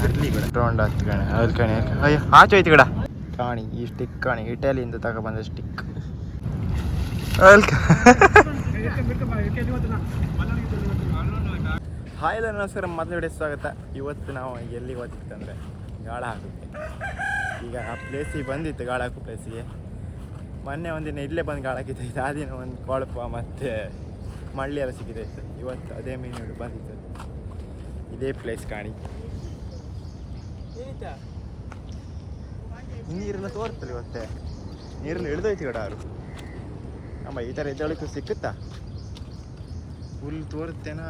ಕಣೆ ಅಲ್ಲಿ ಕಣೆ ಆಚೆ ಹೋಯ್ತು ಕಡ ಕಾಣಿ, ಈ ಸ್ಟಿಕ್ ಕಾಣಿ, ಇಟಲಿಯಿಂದ ತಗೊಬಂದ ಸ್ಟಿಕ್ ಅಲ್ಲಿ ಹಾಯ್ ಎಲ್ಲ ನಮಸ್ಕಾರ. ಮೊದಲು ಸ್ವಾಗತ. ಇವತ್ತು ನಾವು ಎಲ್ಲಿಗೆ ಹೋಗ್ತಿತ್ತು ಅಂದರೆ ಗಾಳ ಹಾಕುತ್ತೆ ಈಗ ಆ ಪ್ಲೇಸಿಗೆ ಬಂದಿತ್ತು, ಗಾಳ ಹಾಕೋ ಪ್ಲೇಸಿಗೆ ಮೊನ್ನೆ ಒಂದಿನ ಇಲ್ಲೇ ಬಂದು ಗಾಳ ಹಾಕಿತ್ತು ಆ ದಿನ ಒಂದು ಕೊಳಪ ಮತ್ತು ಮಳ್ಳಿ ಎಲ್ಲ ಸಿಕ್ಕಿದೆ ಇವತ್ತು ಅದೇ ಮೀನು ಬಂದಿತ್ತು. ಇದೇ ಪ್ಲೇಸ್ ಕಾಣಿ. ನೀರನ್ನು ತೋರ್ತಲ್ಲ ಇವತ್ತೆ ನೀರನ್ನ ಇಳಿದೋಯ್ತು ಕಡ ಅವರು. ಅಮ್ಮ, ಈ ಥರ ಎದ್ದೊಳಕ್ಕೆ ಸಿಕ್ಕುತ್ತಾ? ಹುಲ್ಲು ತೋರುತ್ತೇನಾ?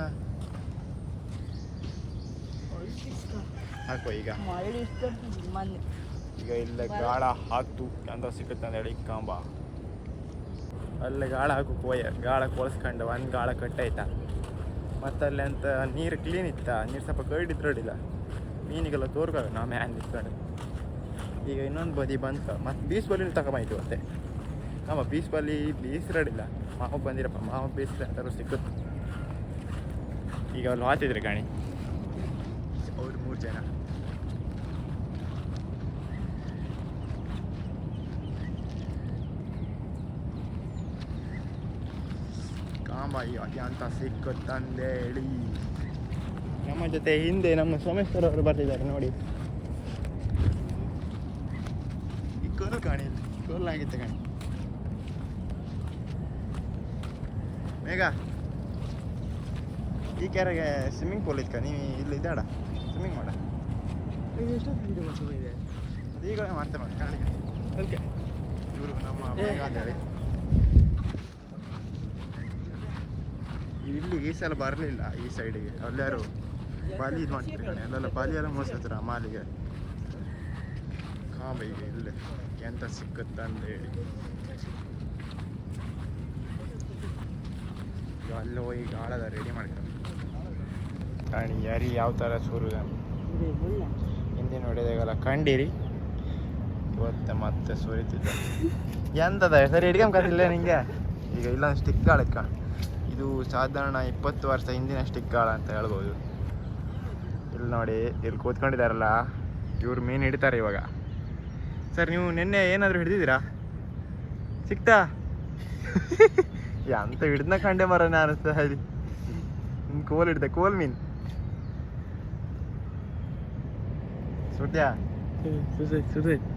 ಹಾಕೋ ಈಗ. ಈಗ ಇಲ್ಲ ಗಾಳ ಹಾಕ್ತು. ಅಂತ ಸಿಕ್ಕುತ್ತೆ ಅಂತ ಹೇಳಿ, ಕಾಂಬ. ಅಲ್ಲೇ ಗಾಳ ಹಾಕು, ಕೋಯ. ಗಾಳ ಕೊಳಸ್ಕೊಂಡು ಒಂದು ಗಾಳ ಕಟ್ಟಾಯ್ತಾ? ಮತ್ತಲ್ಲಿ ಅಂತ ನೀರು ಕ್ಲೀನ್ ಇತ್ತ? ನೀರು ಸ್ವಲ್ಪ ಕರಡಿದ್ರಡಿಲ್ಲ ಮೀನಿಗೆಲ್ಲ ತೋರ್ಗಲ್ಲ ನಾ ಮ್ಯಾನ್ ನಿಂತ್ಕೊಂಡು ಈಗ ಇನ್ನೊಂದು ಬದಿ ಬಂತ, ಮತ್ತು ಬೀಸ್ ಬಲಿ ತಗೊಂಬಾಯ್ತು ಮತ್ತೆ. ನಮ್ಮ ಬೀಸ್ ಬಲಿ ಬೀಸ್ರಡಿಲ್ಲ ಮಾವ ಬಂದಿರಪ್ಪ, ಮಾವ ಬೀಸ್ರ ಅಂತಾರು ಸಿಕ್ಕುತ್ತೆ ಈಗ ಅವ್ರು ಹಾತಿದ್ರು ಗಾಣಿ. ಅವ್ರು ಮೂರು ಜನ. ಕಾಮ ಯಾಕೆ ಅಂತ ಸಿಕ್ಕುತ್ತಂದೇಳಿ ನಮ್ಮ ಜೊತೆ ಹಿಂದೆ ನಮ್ಮ ಸೋಮೇಶ್ವರ ಅವರು ಬರ್ತಿದ್ದಾರೆ ನೋಡಿ. ಈ ಕೋಲು ಕಾಣಿಲ್ಲ ಕೋಲ್ ಆಗಿತ್ತು ಕಾಣಿ. ಮೇಘ ಈ ಕೆರೆಗೆ ಸ್ವಿಮ್ಮಿಂಗ್ ಪೂಲ್ ಇದ್ಕ ನೀವು ಇಲ್ಲಿ ಇದ್ದಾಡ? ಸ್ವಿಮ್ಮಿಂಗ್ ಮಾಡ. ಅದು ಈಗ ಮಾಡ್ತೇವೆ ಕಾಣಿಕೆ ಕಾಣಿಗೆ ಓಕೆ. ಇವರು ನಮ್ಮ ಅಂತೇಳಿ ಇಲ್ಲಿ ಈ ಸಲ ಬರಲಿಲ್ಲ ಈ ಸೈಡಿಗೆ ಅಲ್ಲಾರು ಬಾಲಿ ಇದು ಮಾಡ್ತಿರ್ತಾನೆ ಅಲ್ಲೆಲ್ಲ ಬಾಲಿ ಎಲ್ಲ ಮೋಸ್ತಾರೆ ಮಾಲಿಗೆ ಹಾಂ ಬೈ ಇಲ್ಲೇ ಎಂತ ಸಿಕ್ಕುತ್ತ ಅಂತ ಹೇಳಿ ಈಗ ಅಲ್ಲಿ ಹೋಗಿ ಗಾಳದ ರೆಡಿ ಮಾಡ್ಕೊಂಡು ಕಾಣಿ ಯಾರಿ ಯಾವ ಥರ ಸೂರ್ಯ ಹಿಂದಿನ ನೋಡಿದಾಗಲ್ಲ ಕಂಡಿರಿ ಇವತ್ತೆ ಮತ್ತೆ ಸುರಿತಿದ್ದ ಎಂತದ ಸರಿ ಹಿಡ್ಕೊಂಬತ್ತಿಲ್ಲ ನಿಂಗೆ ಈಗ ಇಲ್ಲೊಂದು ಸ್ಟಿಕ್ ಗಾಳಕ್ಕೆ ಕಾಣು ಇದು ಸಾಧಾರಣ ಇಪ್ಪತ್ತು ವರ್ಷ ಹಿಂದಿನ ಸ್ಟಿಕ್ ಗಾಳ ಅಂತ ಹೇಳ್ಬೋದು ಇಲ್ಲಿ ನೋಡಿ ಇಲ್ಲಿ ಕೂತ್ಕೊಂಡಿದ್ದಾರಲ್ಲ ಇವ್ರು ಮೀನು ಹಿಡಿತಾರೆ ಇವಾಗ. ಸರ್ ನೀವು ನಿನ್ನೆ ಏನಾದರೂ ಹಿಡಿದಿದ್ದೀರಾ? ಸಿಕ್ತಾ? ಎಂತ ಹಿಡ್ದ ಕಂಡೆ ಮರ ನಾನು ಸರಿ ಕೋಲ್ ಹಿಡ್ದೆ ಕೋಲ್ ಮೀನ್. ಸುಟ್ಯಾ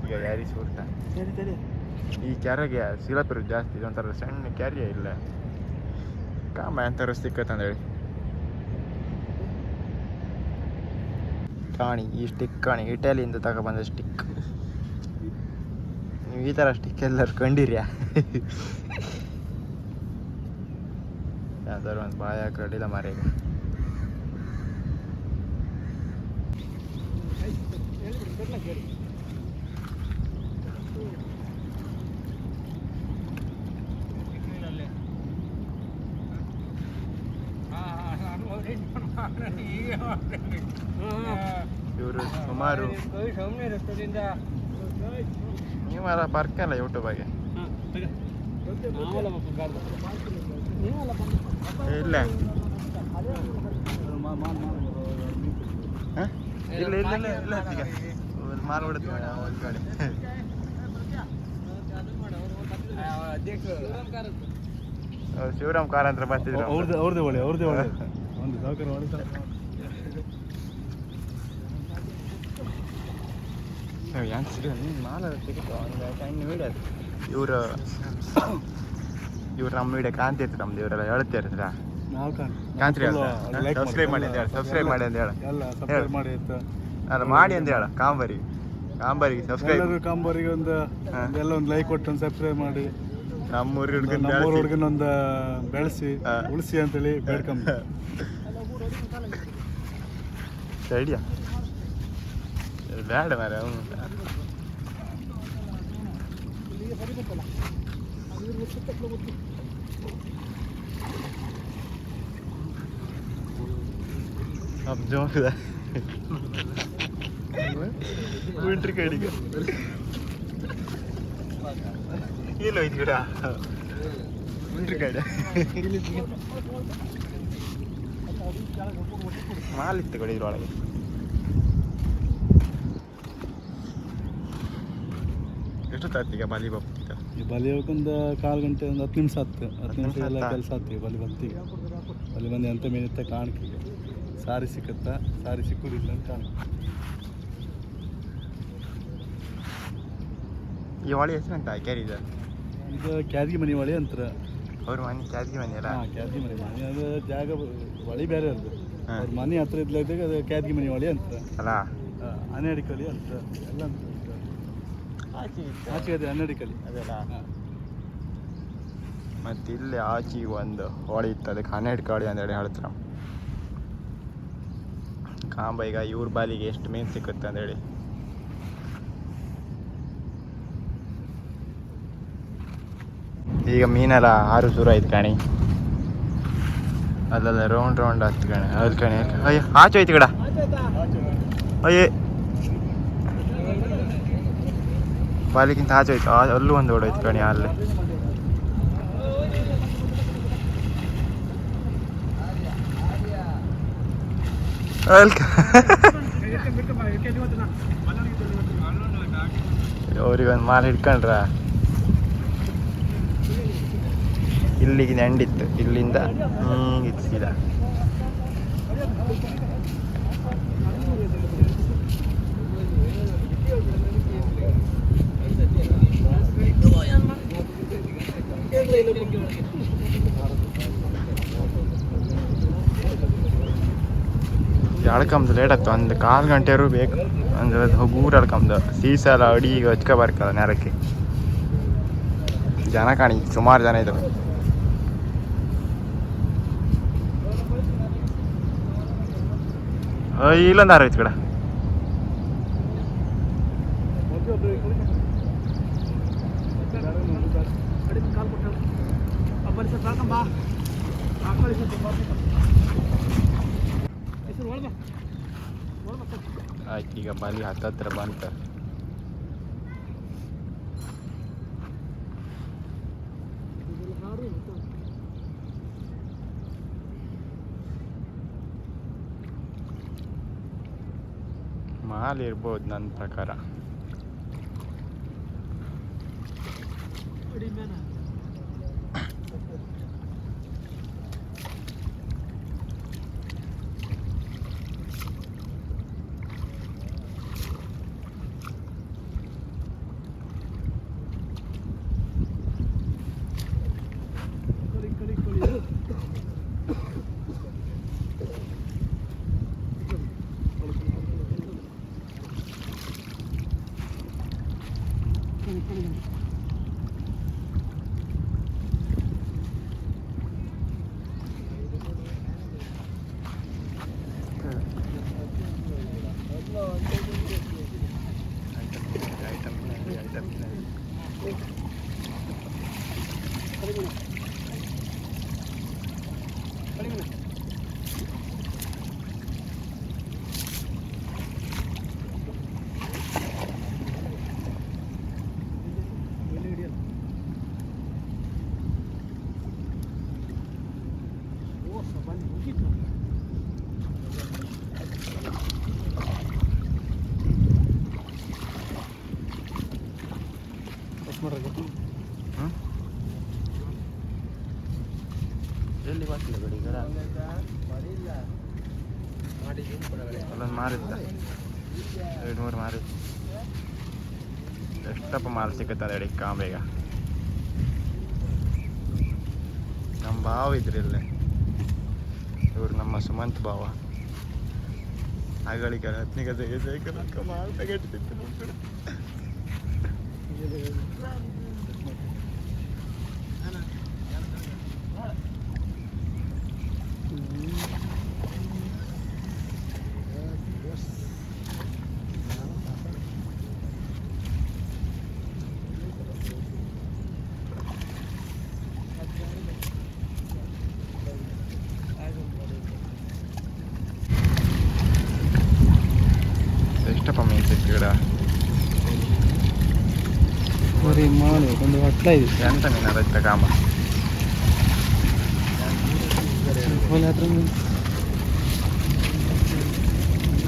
ಈಗ ಯಾರಿ ಈ ಕ್ಯಾರಿಗೆ ಸಿಲಪರು ಜಾಸ್ತಿ ಇದೊಂಥರ ಸಣ್ಣ ಕ್ಯಾರಿಯ ಇಲ್ಲ. ಕಾಮ ಎಂತಾರು ಸಿಕ್ಕತ್ತಂದೇಳಿ ಕಾಣಿ ಈ ಸ್ಟಿಕ್ ಕಾಣಿ ಇಟಲಿಯಿಂದ ತಗೊಬಂದ ಸ್ಟಿಕ್ ನೀವು ಈ ಥರ ಸ್ಟಿಕ್ ಎಲ್ಲರೂ ಕಂಡಿರ್ಯಾ ಯಾವ್ದಾದ್ರು ಒಂದು ಬಾಯ ಕಡಿಲ್ಲ ಮಾರೀಗ ಇವರು ಸುಮಾರು ನೀವೆಲ್ಲ ಬರ್ಕಲ್ಲ ಯೂಟ್ಯೂಬಾಗೆ ಇಲ್ಲ. ಹ? ಇಲ್ಲ ಇಲ್ಲ ಇಲ್ಲ ಇಲ್ಲ ಈಗ. ಒಂದು ಕಡೆ ಶಿವರಾಮ್ ಕಾರ್ ಅಂತ ಬರ್ತಿದ್ರು. ಅವ್ರದ್ದು ಅವ್ರದ್ದು ಒಳ್ಳೆ ಅವ್ರದ್ದು ಒಳ್ಳೆ. ಒಂದು ಸಾವುಕಾರ ಹೊಡಿತಾರೆ ಮಾಲ ಸಿಗುತ್ತೆ ಒಂದು ಸಣ್ಣ ವೀಡಿಯೋ ಇವರು ಇವ್ರು ನಮ್ಮ ವೀಡಿಯೋ ಕಾಣ್ತಿರ್ತಾರೆ ನಮ್ದು ಇವರೆಲ್ಲ ಹೇಳ್ತಾ ಇರ್ತೀರ? ನಾವು ಸಬ್ಸ್ಕ್ರೈಬ್ ಮಾಡಿ ಅಂತ ಹೇಳಿ ಸಬ್ಸ್ಕ್ರೈಬ್ ಮಾಡಿ ಅಂತ ಹೇಳ. ಮಾಡಿ ಅಂತ ಮಾಡಿ ಅಂತ ಹೇಳ ಕಾಂಬರಿ. ಕಾಂಬರಿಗೆ ಸಬ್ಸ್ಕ್ರೈಬ್ ಎಲ್ಲರೂ ಕಾಂಬರಿಗೆ ಒಂದು ಎಲ್ಲ ಒಂದು ಲೈಕ್ ಕೊಟ್ಟು ಒಂದು ಸಬ್ಸ್ಕ್ರೈಬ್ ಮಾಡಿ. ನಮ್ಮ ಊರಿಗೆ ಹುಡುಗನ ನಮ್ಮೂರ ಹುಡುಗನ ಒಂದು ಬೆಳೆಸಿ ಉಳ್ಸಿ ಉಳಿಸಿ ಅಂತೇಳಿ ಬೇಡ್ಕೊಂಬ. ಸೈಡಿಯಾ ಬೇಡ ಮಾರ ಅವನು अब ಜೋಗದ ವಿಂಟ್ರ್ ಕಡೆಗೆ ಇಲ್ಲ ಹೋಯ್ತು ಗಿಡ ವಿಂಟ್ರ್ ಕಡೆ ಮಾಲಿತ್ತು ಕಡೆ ಇದ್ರೊಳಗೆ ಎಷ್ಟು ತಾತ್ತೀಗ ಬಲಿ ಬಪ್ಪೀಗ ಈ ಬಲಿ ಹೋಗೊಂದು ಕಾಲು ಗಂಟೆ ಒಂದು ಹತ್ತು ನಿಮಿಷ ಆಯ್ತು. ಹತ್ತು ನಿಮಿಷ ಎಲ್ಲ? ಕೆಲಸ ಆಗ್ತೀವಿ ಬಲಿ ಬರ್ತೀವಿ ಬಲಿ ಬಂದು ಎಂತ ಮೀನಿತ್ತ ಕಾಣಕ್ಕೆ ಸಾರಿ ಸಿಕ್ಕತ್ತಾ? ಸಾರಿ ಸಿಕ್ಕುದಿಲ್ಲ ಅಂತ ಈ ಈ ಹೊಳಿ ಅಂತ ಕೆರಿದ ಇದು ಕ್ಯಾದ್ಗಿ ಮನೆ ಹೊಳೆ ಅಂತಾರೆ ಅವ್ರ ಮನೆ ಕ್ಯಾದ್ಗಿ ಮನೆ ಅಲ್ಲ ಹಾಂ ಕ್ಯಾದ್ಗಿ ಮನೆ ಮನೆ ಅದು ಜಾಗ ಹೊಳಿ ಬೇರೆ ಅದು. ಅವ್ರ ಮನೆ ಹತ್ರ ಇದ್ದಾಗ ಅದು ಕ್ಯಾದ್ಗಿ ಮನೆ ಹೊಳೆ ಅಂತ. ಅಲ್ಲ? ಹನ್ನೆರಡು ಕಲಿ ಅಂತ. ಎಲ್ಲ ಅಂತ. ಆಚೆ ಅದೇ ಹನ್ನೆರಡು ಕಲಿ ಅದಲ್ಲ. ಹಾಂ. ಮತ್ತೆ ಇಲ್ಲಿ ಆಚೆ ಒಂದು ಹೋಳಿ ಇತ್ತು ಅದಕ್ಕೆ ಹನ್ನೆರಡು ಕಾಳಿ ಅಂತೇಳಿ ಹೇಳ್ತಾರೆ. ಕಾಂಬ ಈಗ ಇವ್ರ ಬಾಲಿಗೆ ಎಷ್ಟು ಮೀನು ಸಿಕ್ಕುತ್ತೆ ಅಂತೇಳಿ ಈಗ ಮೀನೆಲ್ಲ ಆರು ಶುರು ಆಯ್ತು ಕಣಿ. ಅಲ್ಲಲ್ಲ ರೌಂಡ್ ರೌಂಡ್ ಹತ್ತು ಕಣಿ. ಅಲ್ಲಿ ಕಣಿ. ಅಯ್ಯ ಆಚೆ ಆಯ್ತು ಕಡ. ಅಯ್ಯೇ. ಬಾಲಿಗಿಂತ ಆಚೆ ಹೋಯ್ತು. ಅಲ್ಲೂ ಒಂದು ಓಡೋಯ್ತು ಕಣಿ ಅಲ್ಲಿ. ಅವ್ರಿಗೊಂದು ಮಾಲ್ ಹಿಡ್ಕೊಂಡ್ರ? ಇಲ್ಲಿಗೆ ನೆಂಡಿತ್ತು ಇಲ್ಲಿಂದ ಹಿಂಗಿತ್ತು ಸೀದಾ ಎಳ್ಕಂಬ್ದು ಲೇಟ್ ಆಗ್ತು. ಒಂದು ಕಾಲು ಗಂಟೆರು ಬೇಕು. ಅಂದ್ರೆ ಅದು ಹಗೂರು ಎಳ್ಕಂಬ್ದು ಸೀಸ ಎಲ್ಲ ಅಡಿಗೆ ಹಚ್ಕೊ ಬರ್ಕಲ್ಲ ನೆರಕ್ಕೆ. ಜನ ಕಾಣಿ ಸುಮಾರು ಜನ ಅಯ್ಯ, ಇಲ್ಲೊಂದು ಆರು ಐತಿ ಕಡೆ. ಆಯ್ತು ಈಗ ಬಾಲಿ ಹತ್ತತ್ರ ಬಂತ ಮಾಲ್ ಇರ್ಬೋದು ನನ್ನ ಪ್ರಕಾರ. ಎಲ್ಲಿ ಎಷ್ಟಪ್ಪ ಮಾಲ್ ಸಿಗುತ್ತೆ ಹೇಳಿ ನಮ್ಮ ಭಾವ ಇದ್ರಿ ಇಲ್ಲೇ. ಇವ್ರು ನಮ್ಮ ಸುಮಂತ್ ಭಾವ. ಆಗಳಿಗೆ ಹತ್ತನಿಗೆ ತೆಗೆದು ಮಾಲ್ ತೆಗೆಟ್ಟಿತ್ತು ನಮ್ಮ ಕಡೆ ಎಷ್ಟಪ್ಪ ಮೀನು ಸಿಕ್ತು ಗಿಡ ಸರಿ ಮಾಡಿ ಒಂದು ಹೊಟ್ಲ ಇದೆ ಎಂತ ಮೀನು ರೈತ ಕಾಂಬ ಹೊಲ ಹತ್ರ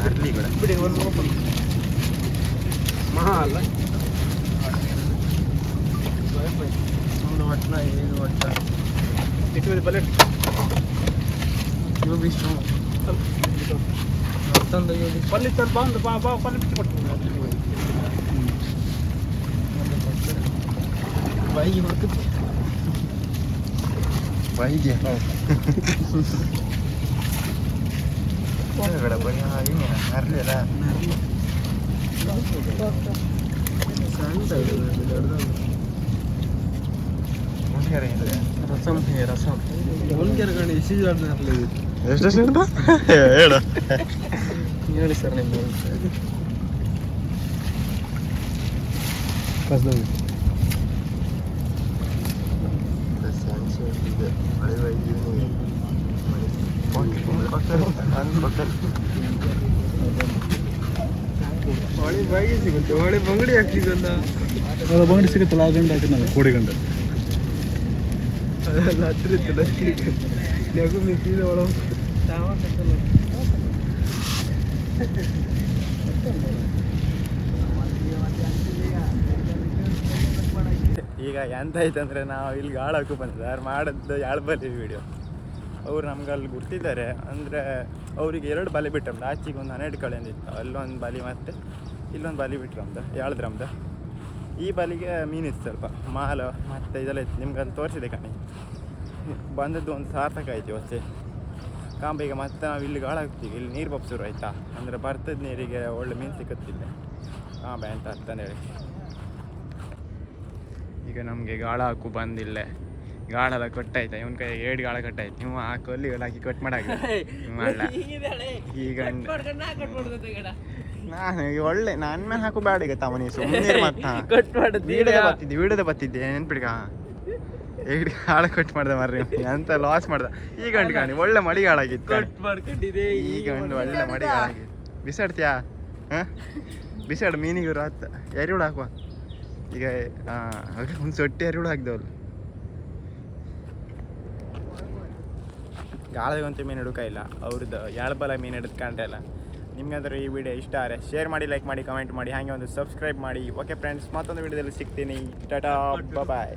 ಅರ್ಲಿ ಕೂಡ ಬಿಡಿ ಒಂದು ಮಹಾ ಅಲ್ಲ ಒಂದು ಒಟ್ನ ಇದು ಒಟ್ಟ ಇಟ್ಟು ಬಲೆ ಯೋಗಿಷ್ಟು ಮತ್ತೊಂದು ಯೋಗಿಷ್ಟು ಪಲ್ಲಿ ಸ್ವಲ್ಪ ಒಂದು ಬಾ ಬಾ ಪಲ್ಲಿ ಬಿಟ್ಟು ಕೊಟ್ಟು ಬೈಗೆ ಹುಡುಕುತ್ತೆ ಬೈಗೆ ಬೇಡ ಬರೀ ಹಿಂಗೆ ಅರ್ಲಿಲ್ಲ ರಸಂ ಹೇ ರಸಂ ಎಷ್ಟು ಉಂಟು ಹೇಳು ಹೇಳಿ ಸರ್ ನಿಮ್ಮ ಹೊಳೆ ಬಾಯಿಗೆ ಸಿಗುತ್ತೆ ಹೊಳೆ ಬಂಗಡಿ ಹಾಕ್ಸಿದಲ್ಲ ಅದು ಬಂಗಡಿ ಸಿಗುತ್ತಲ್ಲ ಆ ಗಂಡ ಹಾಕಿ ನಾವು ಕೋಡಿ ಗಂಡ ಅದೆಲ್ಲ ಹತ್ರ ಇತ್ತು ಲಕ್ಷ್ಮಿಗೆ ಲಘು ಮಿಕ್ಕಿದ ಒಳ ಈಗ ಎಂತ ಅಂದರೆ ನಾವು ಇಲ್ಲಿ ಗಾಳಕ್ಕೂ ಬಂದಿದ್ದೆ. ಯಾರು ಮಾಡಿದ್ದು ಯಾಳ್ಬಲಿ ವಿಡಿಯೋ ಅವ್ರು ನಮ್ಗೆ ಅಲ್ಲಿ ಗುರ್ತಿದ್ದಾರೆ. ಅಂದರೆ ಅವರಿಗೆ ಎರಡು ಬಲಿ ಬಿಟ್ಟಮ್ದು ಆಚೆಗೆ ಒಂದು ಹನ್ನೆರಡು ಕಳೆ ಅಂದಿತ್ತು. ಅಲ್ಲೊಂದು ಬಲಿ ಮತ್ತು ಇಲ್ಲೊಂದು ಬಲಿ ಬಿಟ್ರಮ್ದು ಯಾಳ್ದ್ರಮ್ದು ಈ ಬಲಿಗೆ ಮೀನಿತ್ತು ಸ್ವಲ್ಪ. ಮಾಲು ಮತ್ತು ಇದೆಲ್ಲ ಇತ್ತು. ನಿಮ್ಗೆ ಅಲ್ಲಿ ತೋರಿಸಿದೆ ಕಣಿ. ಬಂದದ್ದು ಒಂದು ಸಾರ್ಥಕ ಆಯ್ತು ಕಾಂಬ ಈಗ ಮತ್ತೆ ನಾವು ಇಲ್ಲಿ ಗಾಳ ಹಾಕ್ತೀವಿ ಇಲ್ಲಿ ನೀರು ಬಪ್ಸೂರು ಆಯಿತಾ? ಅಂದರೆ ಬರ್ತದ ನೀರಿಗೆ ಒಳ್ಳೆ ಮೀನು ಸಿಕ್ಕತ್ತಿಲ್ಲ. ಕಾಂಬೆ ಅಂತ ಅಂತಂದೇಳಿ ಈಗ ನಮಗೆ ಗಾಳ ಹಾಕು ಬಂದಿಲ್ಲ. ಗಾಳೆಲ್ಲ ಕೊಟ್ಟಾಯ್ತಾ? ಇವನ್ ಕೈ ಎರಡು ಗಾಳ ಕಟ್ಟಾಯ್ತು. ನೀವು ಆ ಕೊಲ್ಲಿಗೆಲ್ಲ ಹಾಕಿ ಕಟ್ ಮಾಡಾಕ. ಮಾಡಲ್ಲ ಈಗ ನಾನು ಒಳ್ಳೆ ನನ್ನ ಮೇಲೆ ಹಾಕು ಬೇಡ ಈಗ ತಾವ ನೀವು ಸುಮ್ಮನೆ ಮತ್ತ. ವೀಡಿಯೋದ ಬತ್ತಿದ್ದೆ ವಿಡದ ಬತ್ತಿದ್ದೆ ನೆನ್ಪಿಡ್ಕ. ಏಡ್ ಗಾಳ ಕಟ್ ಮಾಡ್ದೆ ಮರ್ರಿ ಎಂತ ಲಾಸ್ ಮಾಡ್ದ. ಈ ಗಂಡು ಕಾಣಿ ಒಳ್ಳೆ ಮಡಿಗಾಳಾಗಿತ್ತು ಈ ಗಂಡು ಒಳ್ಳೆ ಮಡಿಗಾಳಾಗಿತ್ತು ಬಿಸಾಡ್ತೀಯಾ? ಹಾ? ಬಿಸಾಡು ಮೀನಿಗೆ ರಾತ್. ಎರಿಹುಳು ಹಾಕುವ. ಈಗ ಒಂದು ಸೊಟ್ಟಿ ಎರಿಹುಳು ಹಾಕ್ದವಲ್ಲ ಗಾಳದಂತೆ ಮೀನು ಹಿಡುಕ ಇಲ್ಲ. ಅವ್ರದ್ದು ಯಾಳಬಲ ಮೀನು ಹಿಡಿದ್ಕೊಂಡ್ರೆ ಇಲ್ಲ. ನಿಮ್ಗಾದ್ರೂ ಈ ವಿಡಿಯೋ ಇಷ್ಟ ಆದರೆ ಶೇರ್ ಮಾಡಿ ಲೈಕ್ ಮಾಡಿ ಕಮೆಂಟ್ ಮಾಡಿ ಹಾಗೆ ಒಂದು ಸಬ್ಸ್ಕ್ರೈಬ್ ಮಾಡಿ. ಓಕೆ ಫ್ರೆಂಡ್ಸ್ ಮತ್ತೊಂದು ವಿಡಿಯೋದಲ್ಲಿ ಸಿಗ್ತೀನಿ. ಟಾಟಾ ಬಾಯ್